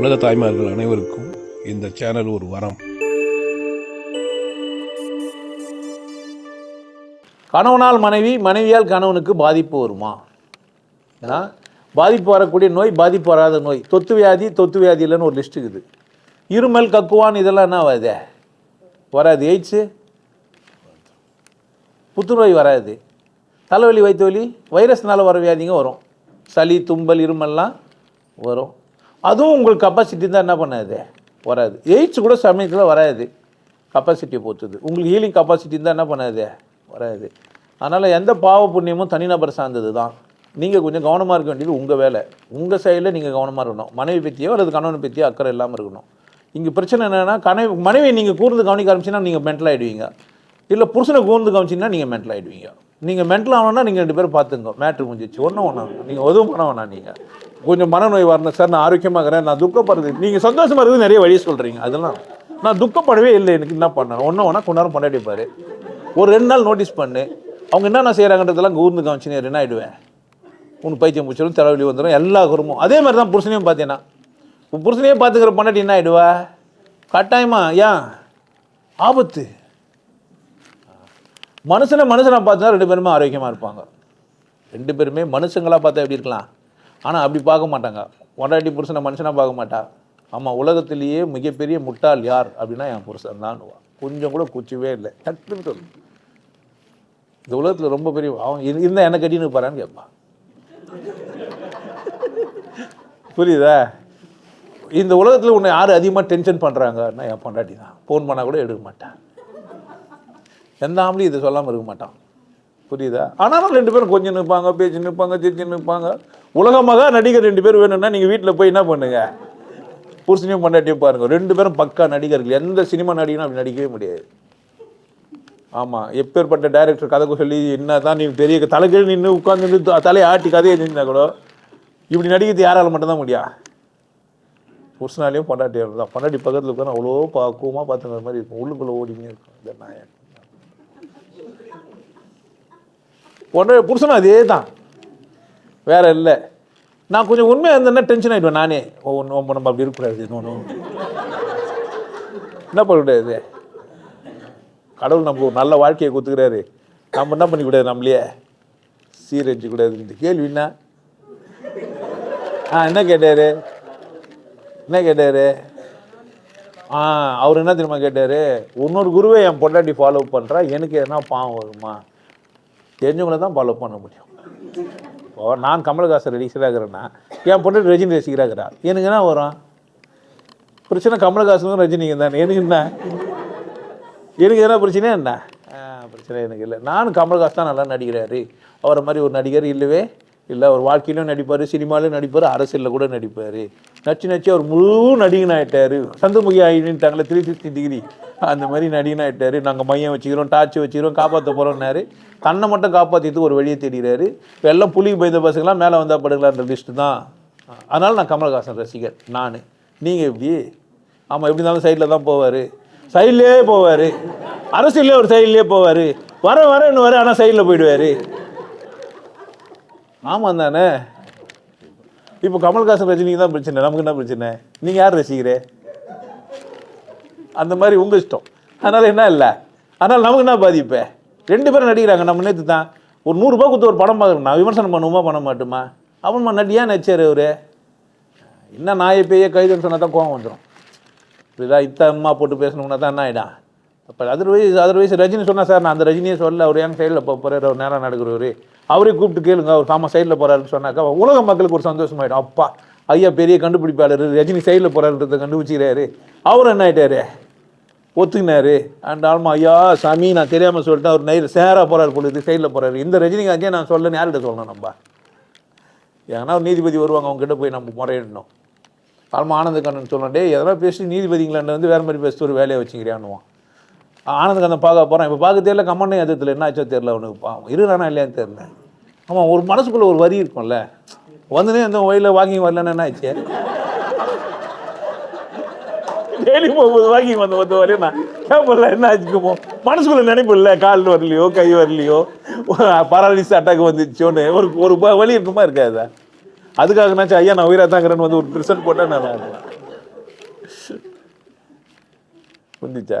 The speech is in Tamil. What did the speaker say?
உலக தாய்மார்கள் அனைவருக்கும் இந்த சேனல் ஒரு வரம். கணவனால் மனைவி மனைவியால் கணவனுக்கு பாதிப்பு வருமா? ஏன்னா பாதிப்பு வரக்கூடிய நோய் பாதிப்பு வராத நோய். தொத்து வியாதி தொத்து வியாதி இல்லைன்னு ஒரு லிஸ்ட் இருக்குது. இருமல் கக்குவான் இதெல்லாம் என்ன வருது வராது. எய்ட்ஸு? புத்துநோய் வராது. தலைவலி வயிற்று வலி வைரஸ்னால வர வியாதிங்க வரும். சளி தும்பல் இருமல்லாம் வரும். அதுவும் உங்களுக்கு கப்பாசிட்டி தான் என்ன பண்ணாது? வராது. எய்ட்ஸ் கூட சமயத்தில் வராது. கப்பாசிட்டியை பொறுத்தது உங்களுக்கு ஹீலிங் கப்பாசிட்டி தான் என்ன பண்ணாது? வராது. அதனால் எந்த பாவ புண்ணியமும் தனிநபர் சார்ந்தது தான் நீங்கள் கொஞ்சம் கவனமாக இருக்க வேண்டியது உங்கள் வேலை. உங்கள் சைடில் நீங்கள் கவனமாக இருக்கணும். மனைவி பற்றியோ அல்லது கணவனை பற்றியோ அக்கறை இல்லாமல் இருக்கணும். இங்கே பிரச்சனை என்னென்னா கனவு மனைவி நீங்கள் கூர்ந்து கவனிக்க ஆரம்பிச்சின்னா நீங்கள் மென்டல் ஆகிடுவீங்க இல்லை புருஷனை கூர்ந்து கவனிச்சிங்கன்னா நீங்கள் மென்டல் ஆகிடுவீங்க நீங்கள் மென்டல் ஆகணும்னா நீங்கள் ரெண்டு பேரும் பார்த்துங்க மேட்ரு முடிஞ்சிச்சு ஒன்றும் ஒன்றும் நீங்கள் உதவும் பண்ண வேணாம் நீங்கள் கொஞ்சம் மனநோய் வரணும் சார் நான் ஆரோக்கியமாக இருக்கிறேன் நான் துக்கப்படுறது நீங்கள் சந்தோஷமாக இருக்குது நிறைய வழி சொல்கிறீங்க அதெல்லாம். நான் துக்கப்படவே இல்லை எனக்கு என்ன பண்ணேன் ஒன்றும் வேணா கொஞ்ச நேரம் கொண்டாடிப்பார் ஒரு ரெண்டு நாள் நோட்டீஸ் பண்ணு. அவங்க என்னென்ன செய்கிறாங்கன்றதெல்லாம் கூர்ந்து கவனிச்சு என்ன ஆகிடுவேன் உனக்கு பைத்தியம் பிடிச்சிடும் தலைவலி வந்துடும் எல்லா குருமும். அதே மாதிரி தான் புருஷனையும் பார்த்தீங்கன்னா புருஷனையே பார்த்துக்கிற பொண்டாட்டி என்ன ஆகிடுவா கட்டாயமா ஏன்? ஆபத்து. மனுஷனை மனுஷனை பார்த்தா ரெண்டு பேருமே ஆரோக்கியமாக இருப்பாங்க. ரெண்டு பேருமே மனுஷங்களாக பார்த்தா எப்படி இருக்கலாம்? ஆனால் அப்படி பார்க்க மாட்டாங்க. பொண்டாட்டி புருஷனை மனுஷனாக பார்க்க மாட்டா. ஆமாம் உலகத்திலேயே மிகப்பெரிய முட்டாள் யார் அப்படின்னா என் புருஷன் தான் கொஞ்சம் கூட குச்சிவே இல்லை. டக்குன்னு சொல்லு. இந்த உலகத்தில் ரொம்ப பெரிய அவன் இருந்தால் என்ன கட்டின்னு இருப்பாரான்னு கேட்பான். புரியுதா? இந்த உலகத்தில் உன்னை யார் அதிகமாக டென்ஷன் பண்ணுறாங்கன்னா என் பொண்டாட்டி தான். ஃபோன் பண்ணால் கூட எடுக்க மாட்டேன். எந்த ஆம்பளையும் இதை சொல்லாமல் இருக்க மாட்டான். புரியுதா? ஆனாலும் ரெண்டு பேரும் கொஞ்சம் நிற்பாங்க பேச்சு நிற்பாங்க சிரிச்சு நிற்பாங்க உலகமாக நடிகர் ரெண்டு பேர் வேணும்னா நீங்கள் வீட்டில் போய் என்ன பண்ணுங்க? புருஷனையும் பண்ணாட்டியும் பாருங்கள் ரெண்டு பேரும் பக்கா நடிகர்கள். எந்த சினிமா நடிகனும் அப்படி நடிக்கவே முடியாது. ஆமாம் எப்பேற்பட்ட டைரக்டர் கதை சொல்லி என்ன தான் நீ பெரிய தலைகள் நின்று உட்காந்து நின்று தலையை ஆட்டி கதையை நின்றா கூட இப்படி நடிக்கிறது யாரால் மட்டும்தான் முடியா? புருஷனாலையும் பொண்டாட்டியும் தான். பொண்டாட்டி பக்கத்தில் உட்காந்து அவ்வளோ பக்குவமாக பார்த்துக்கிற மாதிரி இருக்கும். உள்ளுக்குள்ளே ஓடினே இருக்கும். இந்த நாயன் பொண்டாட்டி புருஷனும் அதே தான் வேற இல்லை. நான் கொஞ்சம் உண்மையாக இருந்தேன்னா டென்ஷன் ஆகிடுவேன் நானே ஓ ஒன்று நம்ம அப்படி இருக்கக்கூடாது இன்னொன்று என்ன பண்ணக்கூடாது கடவுள் நமக்கு ஒரு நல்ல வாழ்க்கையை கொடுத்துக்கிறாரு. நம்ம என்ன பண்ணிக்கூடாது நம்மளையே? சீரழிச்சு கூடாது. இந்த கேள்வி என்ன? ஆ என்ன கேட்டார்? என்ன கேட்டார்? ஆ அவர் என்ன தெரியுமா கேட்டார்? இன்னொரு குருவை என் பொண்டாட்டி ஃபாலோ பண்ணுறா எனக்கு எதனா பாவம் வருமா? தெரிஞ்சவங்கள தான் ஃபாலோ பண்ண முடியும். இப்போ நான் கமல்ஹாசன் ரசிகராக இருக்கிறேன்னா என் பொண்ணு ரஜினி ரசிகராக இருக்கிறா. எனக்கு என்ன வரும்? பிரச்சனை கமல்ஹாசனுக்கும் ரஜினிக்கும் தானே. எனக்கு என்ன? எனக்கு எதனா பிரச்சனையே என்ன? ஆ, பிரச்சனை எனக்கு இல்லை. நானும் கமல்ஹாஸ் தான் நல்லா நடிக்கிறாரு. அவரை மாதிரி ஒரு நடிகர் இல்லவே இல்லை. அவர் வாழ்க்கையிலும் நடிப்பார் சினிமாலையும் நடிப்பார் அரசியலில் கூட நடிப்பார். நச்சு நச்சு அவர் முழு நடிகன் ஆகிட்டாரு சந்திரமுகி ஆகிட்டாங்களே த்ரீ சிக்ஸ்டி டிகிரி. அந்த மாதிரி நடிகனாகிட்டார் நாங்கள் மையம் வச்சுக்கிறோம் டார்ச் வச்சுக்கிறோம் காப்பாற்ற போகிறோம்னாரு தன்னை மட்டும் காப்பாற்றிட்டு ஒரு வழியை தேடிறாரு. இப்போ எல்லாம் புலிக்கு பயந்த பசங்களாம் மேலே வந்தால் படுக்கலான்ற லிஸ்ட்டு தான். அதனால் நான் கமல்ஹாசன் ரசிகர் நான். நீங்கள் எப்படி? ஆமாம் எப்படி இருந்தாலும் சைடில் தான் போவார். சைட்லேயே போவார். அரசியலே ஒரு சைட்லேயே போவார். வர வரன்னு வர ஆனால் சைடில் போயிடுவார். ஆமாம் தானே? இப்போ கமல்ஹாசன் ரஜினிக்கு தான் பிரச்சனை நமக்கு என்ன பிரச்சனை? நீங்கள் யார் ரசிக்கிறே அந்த மாதிரி உங்கள் இஷ்டம். அதனால் என்ன இல்லை? அதனால் நமக்கு என்ன பாதிப்பு? ரெண்டு பேரும் நடிக்கிறாங்க நம்ம நேற்று தான். ஒரு நூறுரூபா கொடுத்து ஒரு படம் பார்க்குறோம் நான் விமர்சனம் பண்ணுவோமா பண்ண மாட்டோமா? அவன்மா நடியா நடிச்சார் அவர். என்ன நாயை பேய கைதுன்னு சொன்னால் தான் கோவம் வந்துடும் புரியுதா இத்த அம்மா போட்டு பேசணும்னா தான் என்ன ஆகிடும் அப்போ அதர்வைஸ் அதர்வைஸ் ரஜினி சொன்னால் சார் நான் அந்த ரஜினியே சொல்ல அவர் என் சைடில் போக போகிறார் அவர் நேரம் நடக்கிறவர். அவரே கூப்பிட்டு கேளுங்க. அவர் சாம சைடில் போகிறாருன்னு சொன்னாக்கா உலக மக்களுக்கு ஒரு சந்தோஷமாயிடும் அப்பா ஐயா பெரிய கண்டுபிடிப்பாளர். ரஜினி சைடில் போகிறாருன்றதை கண்டுபிடிச்சிக்கிறாரு. அவர் என்ன ஆகிட்டாரு ஒத்துக்கினாரு. அண்ட் ஆல்மா ஐயா சாமி நான் தெரியாமல் சொல்லிட்டேன். அவர் நைர் சேராக போகிறார் பொழுது சைடில் போகிறாரு இந்த ரஜினிகாந்தே நான் சொல்ல யார்கிட்ட சொல்லணும் நம்ம? ஏன்னா ஒரு நீதிபதி வருவாங்க. அவங்ககிட்ட போய் நம்ம முறையிடணும். ஆல்மா ஆனந்த கண்ணன் சொன்னே எதனா பேசி நீதிபதிங்களாண்ட வந்து வேறு மாதிரி பேசிட்டு ஒரு வேலையை வச்சுக்கிறியான்னுவான். ஆனந்த கண்ணன் பார்க்க போகிறான் இப்போ பார்க்க தெரியல கம்மன் எதிர்த்துல என்ன ஆச்சோ தெரியல அவனுக்கு பாவம் இருக்கிறானா இல்லையான்னு தெரியல. ஆமாம் ஒரு மனசுக்குள்ளே ஒரு வரி இருக்கும்ல. வந்துனே அந்த வயலில் வாக்கிங் வரலன்னு என்ன ஆச்சு? டெய்லி போகும்போது வாக்கிங் வந்து வந்து வரையும் நான் கேட்பல என்ன ஆச்சுக்குமோ நினைப்பு நினைப்பில்ல கால் வரலையோ கை வரலையோ பாராலிசிஸ் அட்டாக் வந்துச்சோன்னு ஒரு ஒரு ப- இருக்குமா இருக்காதா? அதுக்காகனாச்சும் ஐயா நான் உயிராக தாங்கிறேன்னு வந்து ஒரு ரிசல்ட் போட்டால் நான் புரிஞ்சிச்சா